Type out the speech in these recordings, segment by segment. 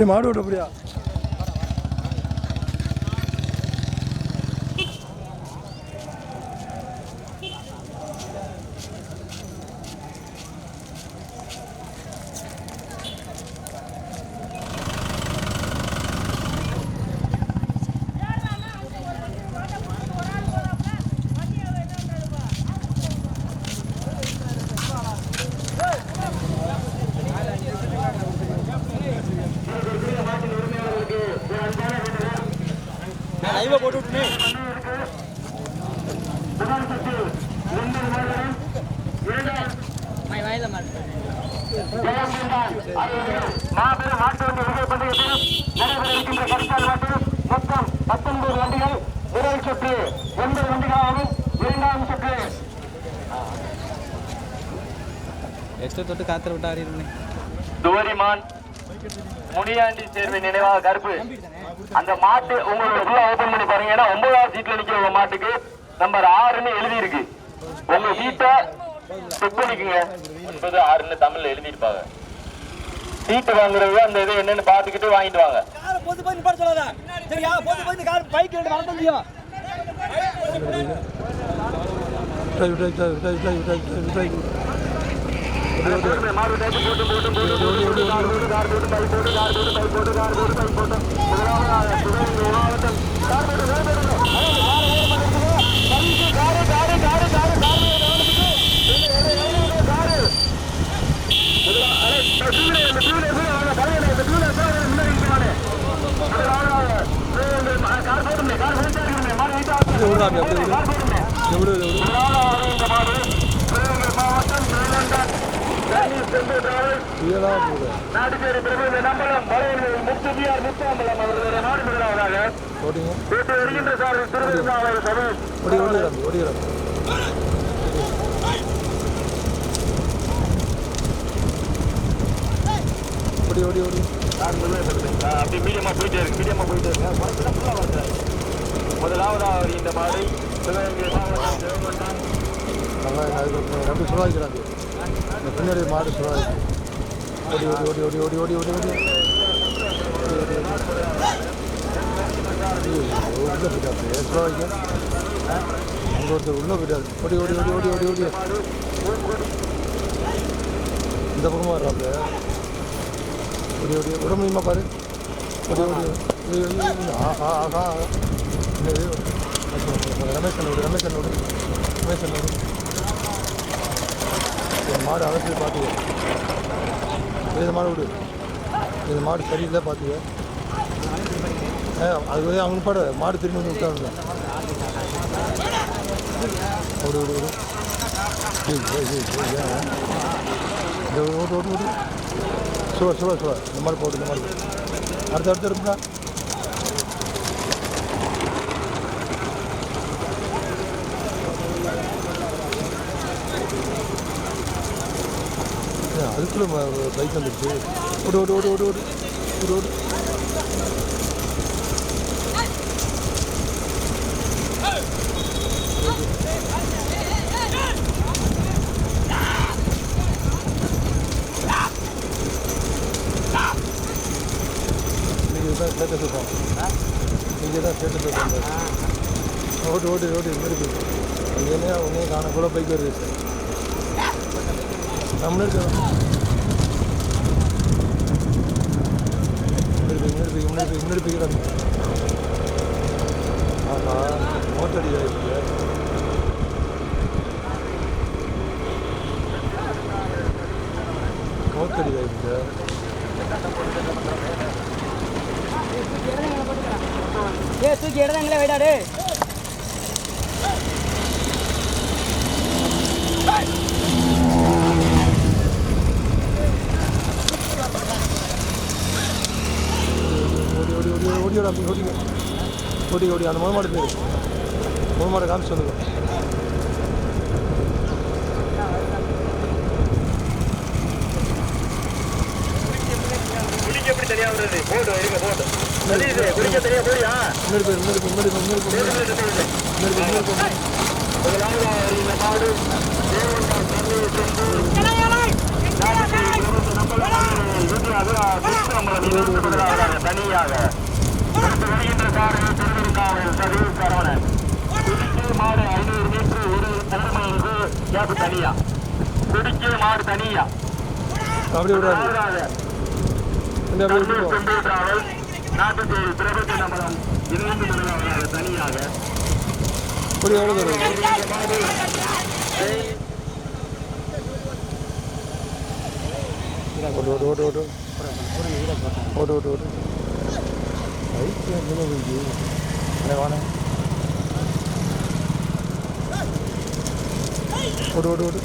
ஏய் மாடு விட்டு அப்படியா லைவ போட்டு விட்டுனே மாபெரும் மாட்டு. வண்டி விஜய் பந்தயத்தில் நடைபெற இருக்கின்ற கரிசால் மாட்டில் மொத்தம் பத்தொன்பது வண்டிகள் முதல் சுற்று ஒன்பது வண்டிகளாகவும் இரண்டாம் சுற்று எக்ஸ்ட்ரா தொட்டு காத்திர விட்டு துவரிமான் முனியாண்டி சேர்வை நினைவாக கருப்பு. அந்த மாட்டு உங்களோட ஃபுல்லா ஓபன் பண்ணி பாருங்க ஏன்னா ஒன்பதாவது சீட்ல நிக்கிற உங்க மாட்டுக்கு நம்பர் ஆறுன்னு எழுதி இருக்கு உங்க சீட்டை செக் பண்ணிக்கோங்க. ஒன்பது ஆறுன்னு தமிழ்ல எழுதிருப்பாங்க சீட்டு வாங்குறது அந்த இது என்னன்னு பாத்துக்கிட்டு வாங்கிட்டு வாங்க. போது போய் நிப்பாட சொல்லாத. சரியா? போது போய் கார் பைக் ரெண்டு வரணும் இல்லையோ விட்டாய் விட்டாய் விட்டாய் விட்டாய் விட்டாய் விட்டாய் விட்டாய் எவ்வளோ நாட்டுச்சேரி பிரபு நம்பலம் வலையில் முத்துபியார் முத்தாம்பலம் அவர்களுடைய நாடு முதலாவதாக வருகின்ற சார் திருவிழாவாளர் தமிழ் ஓடி ஓடி ஓடி அப்படி மீடியமாக போயிட்டே இருக்கு மீடியமாக போயிட்டே இருக்கு குறைச்சிட்டு ஃபுல்லாக வளர்த்துறாரு முதலாவதாக இந்த மாதிரி சிவகங்கை மாவட்டம் சிவகங்கை நல்லா அதுக்கு ரெண்டு சொல்லிக்கிறாங்க இந்த பின்னாடி மாடு சுழாய்க்கு ஓடி ஓடி ஓடி ஓடி ஓடி ஓடி ஓடி ஓடி உள்ள போயிட்டாரு சுழாய்க்கு அங்கே ஒருத்தர் உள்ள போயிட்டாரு ஓடி ஓடி ஓடி ஓடி ஓடி ஓடி இந்த பக்கமாக வர்றாப்புல ஓடி ஓடி விட முடியுமா பாரு ஓடி ஓடி ஆஹா ஆஹா ரமேஷ் அண்ணோடு ரமேஷ் அண்ணோடு ரமேஷ் அண்ணோடு என் மாடு அகற்றி பார்த்துக்க. இந்த மாடு விடு. இந்த மாடு சரியில்லை பார்த்துக்க. ஏ அது வந்து அவங்களுக்கு பாட. மாடு திரும்பி வந்து விட்டாருங்க ஒரு ஒரு ஒரு ஓட்டு ஓட்டு ஓட்டு சுவர் சுவர் இந்த மாதிரி போட்டு இந்த மாதிரி அடுத்த அடுத்து இருப்பா அதுக்குள்ளே பைக் வந்துடுச்சு ஒரு ஒரு ஒரு ஒரு ஒரு ஒரு ஒரு ஸ்டேட்டஸ் இருக்கும். நீங்கள் தான் ஸ்டேட்டஸ் இருக்கும். ஓட்டு ஓட்டு ஓட்டு இது மாதிரி போயிடும் காணக்கூட பைக் வருது. சார் நம்மளுக்கு முன்னாடி போய்க்கிறாங்க ஆமாம் மோட்டடி ஆயிடுச்சு மோட்டடி ஆயிடுச்சு ஏ தூக்கி எடுதாங்களே வைடாடு? ஓடி அப்படி ஓடிங்க ஓடி ஓடி அந்த முழுமாடு பேர். முழுமாடை காமிச்சு சொல்லுங்கள் தனியாக வருது? போட்டு இருங்க போட்டு தெரியுது குடிக்க தனியாக போறியா? முன்னாடி போயிரு முன்னாடி முன்னாடி முன்னாடி முன்னாடி முன்னாடி நாடு. தனியாக. அடுத்து வருகின்ற காரில் திருவிருக்காவல் சதீஷ் சரவணன் குடிக்கை மாடு ஐநூறு மீட்டர் ஒரு தலைமைக்கு கேப் தனியா குடிக்கை மாடு தனியா அப்படி விடாது நாட்டுச்சேரி பிரபத்தி நம்பரம் இருபது முதலாவதாக தனியாக இப்படி எவ்வளோ ஓட்டு ஓட்டு ஓட்டு. ஓட்டு ஐக்கியம் எங்கே போயிடுச்சு ஓடு ஓடு ஓடு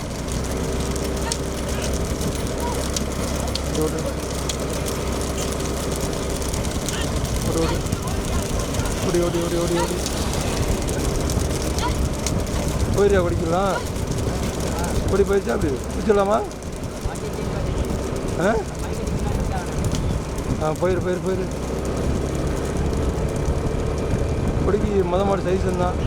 ஓட்டு ஓடு ஓட்டு ஓடி ஓடி ஓடி ஓடி ஓடி போயிடுறியா குடிக்கலாம் குடி போயிடுச்சா அப்படி குடிச்சிடலாமா ஆ ஆ போயிரு போயிரு போயிரு குடிக்கு மொத மாடு சைஸ் தான்.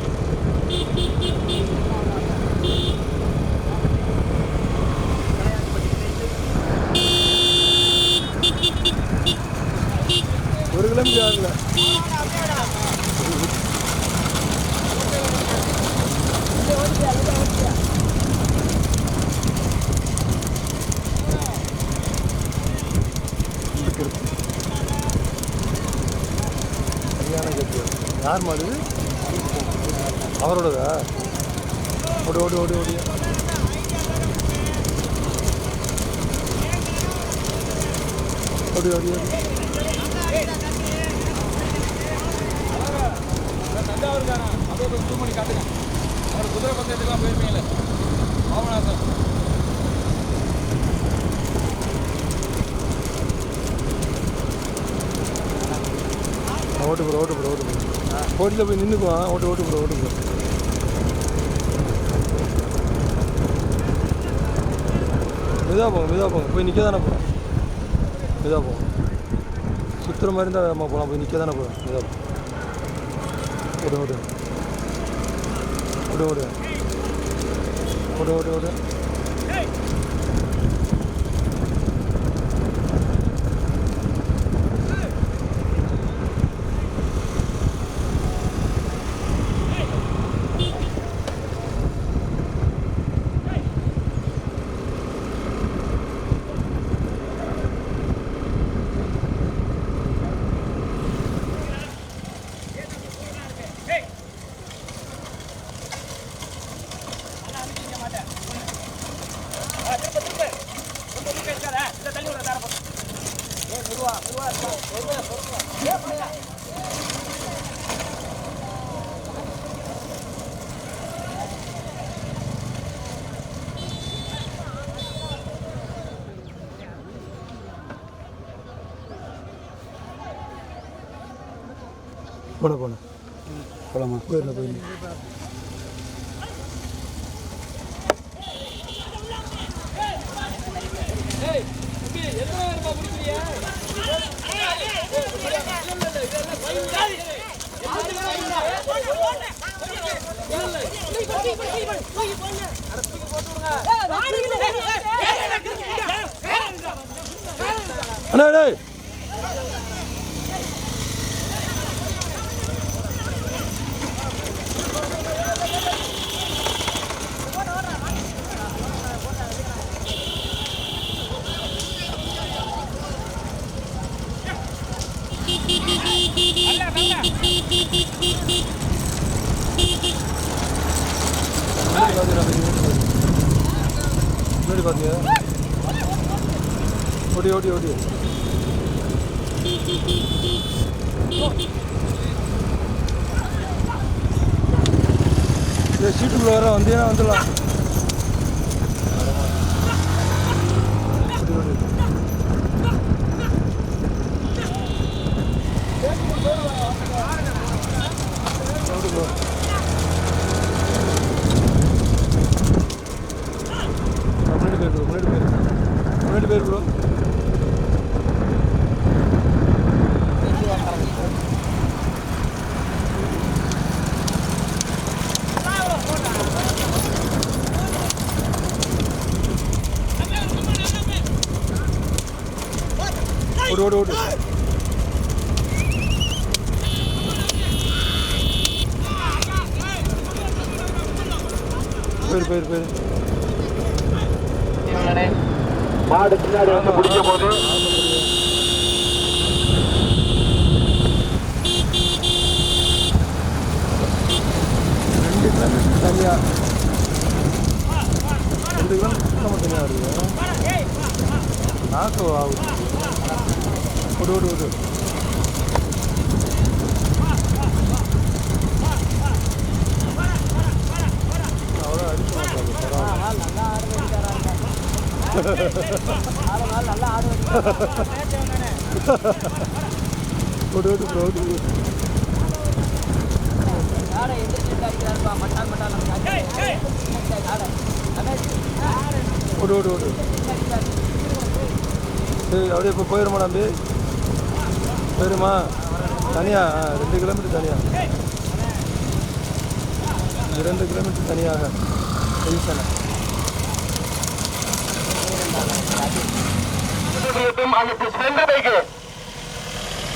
ஒரு கிலோமீட்டர் ஆகல. யார் மாடு அவரோடதா? ஓடி ஓடி ஓடி ஓடி. ஓடி ஓடி ஓடி. தஞ்சாவூர்காரன் அப்படியே கொஞ்சம் zoom பண்ணி காட்டுங்க அவர் குதிரை பந்தயத்துக்குலாம் போயிருப்பீங்களே பாபநாசம் ஓட்டு ப்ரோ ஓட்டு ப்ரோ ஓட்டு ப்ரோ ஓட்டில் போய் நின்றுக்குவான் ஓட்டு ஓட்டு ப்ரோ ஓட்டு ப்ரோ மெதுவாக போங்க மெதுவாக போங்க. போய் நிற்க தானே போகிறோம் மெதுவாக போங்க. சுற்றுற மாதிரி இருந்தால் நம்ம போகலாம் போய் நிற்க தானே போகிறோம் மெதுவாக ஓடு ஓடு ஓடு ஓடு ஓடு ஓடு ஓடு போன போன. போகலாமா போயிடல போயிடல அண்ணா. முன்னாடி பாத்தீங்களா முன்னாடி பாத்தீங்க ஓடி ஓடி ஓடி இந்த சீட்டுக்குள்ள வர வந்தீங்கன்னா வந்துடலாம் ஓடி, ஓடி. ஓடி bro. முன்னாடி போயிரு bro, முன்னாடி போயிரு முன்னாடி போயிரு ப்ரோ ஓடு ஓடு ஓடு சரி அப்படியே இப்போ போயிடுமா நம்பி போயிடுமா தனியா ரெண்டு கிலோமீட்டர் தனியாக இரண்டு கிலோமீட்டர் தனியாக பொசிஷனை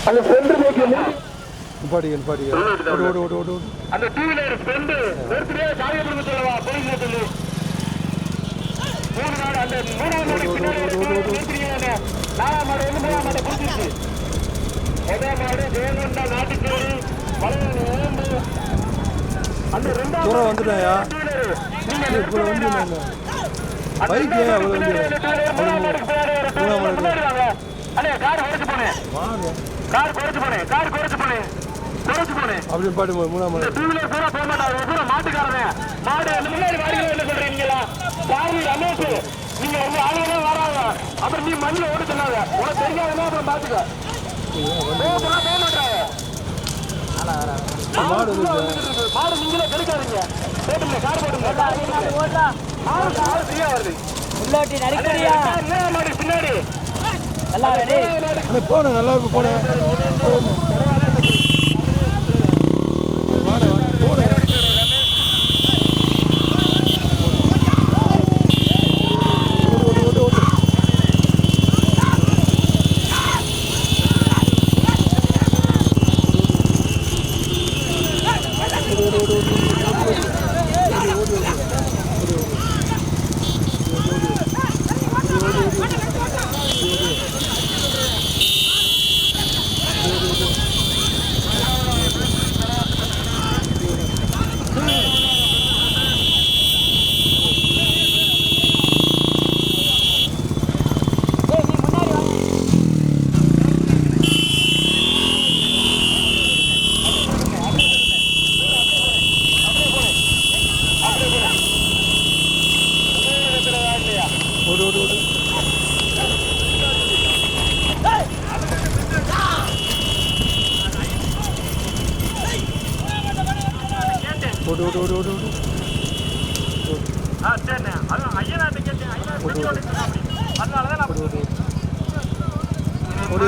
அந்த ஃப்ரெண்டு பேக்கி நிப்பாடிகள் பாடிகள் ஓடு ஓடு ஓடு ஓடு. அந்த டூ வீலர் ஃப்ரெண்ட் நேர்த்தியே சாவியை கொடுக்க சொல்லவா. போலீஸ்ல சொல்லு மூணு நாள் அந்த மூணாவது நாளைக்கு பின்னாடி நேர்த்தியே நாலாம் மாடு வந்து மூணாம் மாடு புடிச்சிருச்சு. முதல் மாடு தேவண்டா நாட்டுக்கோழி மலையில் ஏந்து அந்த ரெண்டாவது வந்துட்டாயா? நீங்க வந்து பைக் ஏன் அவ்வளோ வந்து மூணாம் மாடு பின்னாடி அண்ணே கார் ஓடிச்சு போனேன். கார் குறைச்சு போனேன் கார் குறைச்சு போனேன் குறைச்சு போனேன் அப்படி பாட்டு மூணாம் டூ வீலர் பூரா போக மாட்டாங்க பூரா மாட்டுக்காரன். மாடு அந்த முன்னாடி வாடிகள் என்ன சொல்றீங்களா? சாரி ரமேஷ் நீங்க வந்து ஆளுகளே வராங்க அப்புறம் நீ மண்ணில் ஓட சொன்னாங்க உனக்கு தெரியாதுன்னா அப்புறம் பாத்துக்க. போக மாட்டாங்க. மாடு நீங்களே கெடுக்காதீங்க. போட்டுங்க கார் போட்டுங்க. கார். மாடு மாடு ஃப்ரீயா வருது. கார் மாடு பின்னாடி. நல்லா போன நல்லா இருக்கும் போன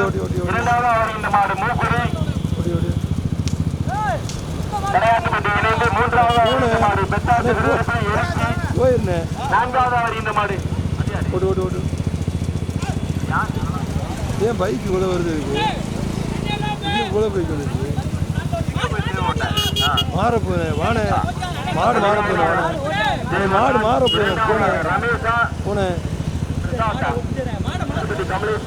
இரண்டாவது அவர் இந்த மாடு மூக்குடி. விளையாட்டு பற்றி மூன்றாவது அவர் இந்த மாடு பெத்தாட்டு இறக்கி. நான்காவது இந்த மாடு. ஓடு ஓடு ஓடு. ஏன் பைக் இவ்வளோ வருது இவ்வளோ பைக் மாற போறேன் வாண. மாடு மாற போறேன் வாண. மாடு மாற போறேன் போனேன். போனேன். கமலேஷ்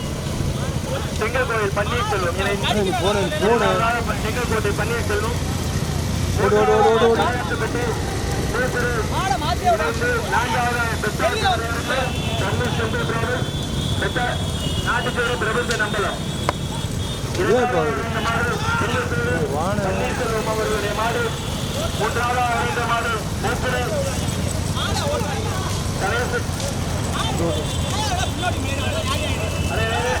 செங்கல்கோவில் பன்னீர் செல்வம் செங்கல்கோட்டை பன்னீர் செல்வம் நாட்டுச்சேரி பிரபந்த நம்பலம். அவர்களுடைய மாடு மூன்றாவது அவருடைய மாடு மூப்பிடை தலைவர்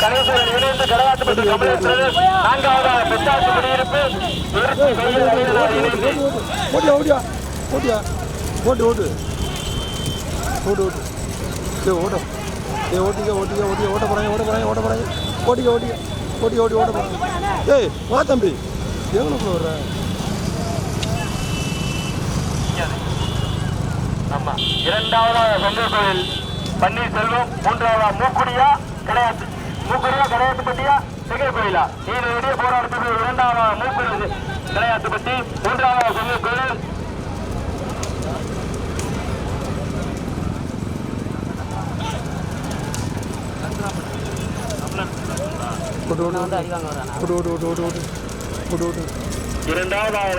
கணேஸ்வரன் இணைந்து கடலாட்டுப்பட்டு கமலேஸ்வரர் நான்காவதாக பெத்தாட்டு குடியிருப்பு இணைந்து ஓட்டியா ஓட்டியா ஓட்டியா ஓட்டு ஓட்டு ஓட்டு ஓட்டு சரி ஏய் ஓட்டிக்க ஓட்டிக்க ஓட்டிக்க. ஓட்ட போகிறாங்க ஓட்ட போகிறாங்க ஓட்ட போகிறாங்க ஓட்டிக்க ஓட்டிக்க. ஓட்டி ஓட்டி ஓட்ட போகிறாங்க ஏய் வா தம்பி. எங்களுக்குள்ள வர்ற? ஆமா. இரண்டாவதாக சொந்த கோயில் பன்னீர்செல்வம் மூன்றாவதா மூக்குடியா கிடையாது மூக்குடியா கிடையாத்துப்பட்டியா சிகை கோயிலா இதனுடைய போராட்டத்தில் இரண்டாவதாக மூக்குடி கிடையாத்துப்பட்டி மூன்றாவதாக சொந்த கோயில்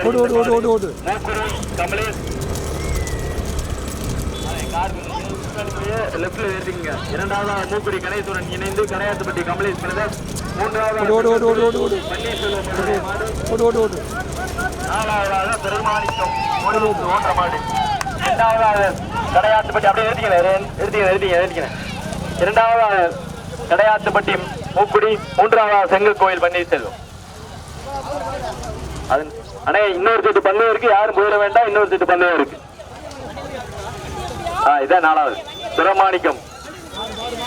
ஓட்டு ஓட்டு ஓட்டு கமலேஷ் லெப்ட்ல ஏற்றிங்க இரண்டாவதாக மூக்குடி இணைந்து கரையாத்துப்பட்டி கமலேஷ் ஓட்டு ஓட்டு பன்னீர்செல்வம் நாலாவதாக பெருமாணிக்கம் ஒரு ஓட்ட மாடு இரண்டாவதாக கடையாத்துப்பட்டி அப்படியே நிறுத்திக்கிறேன் நிறுத்திக்கிறேன் நிறுத்திக்கிறேன் நிறுத்திக்கிறேன் இரண்டாவதாக கடையாத்துப்பட்டி மூக்குடி மூன்றாவதாக செங்கல் கோயில் பன்னீர்செல்வம். அது அண்ணே இன்னொரு பந்தயம் இருக்கு யாரும் போயிட வேண்டாம் இன்னொரு இருக்கு ஆ இதான் நாலாவது. பிரமாணிக்கம்.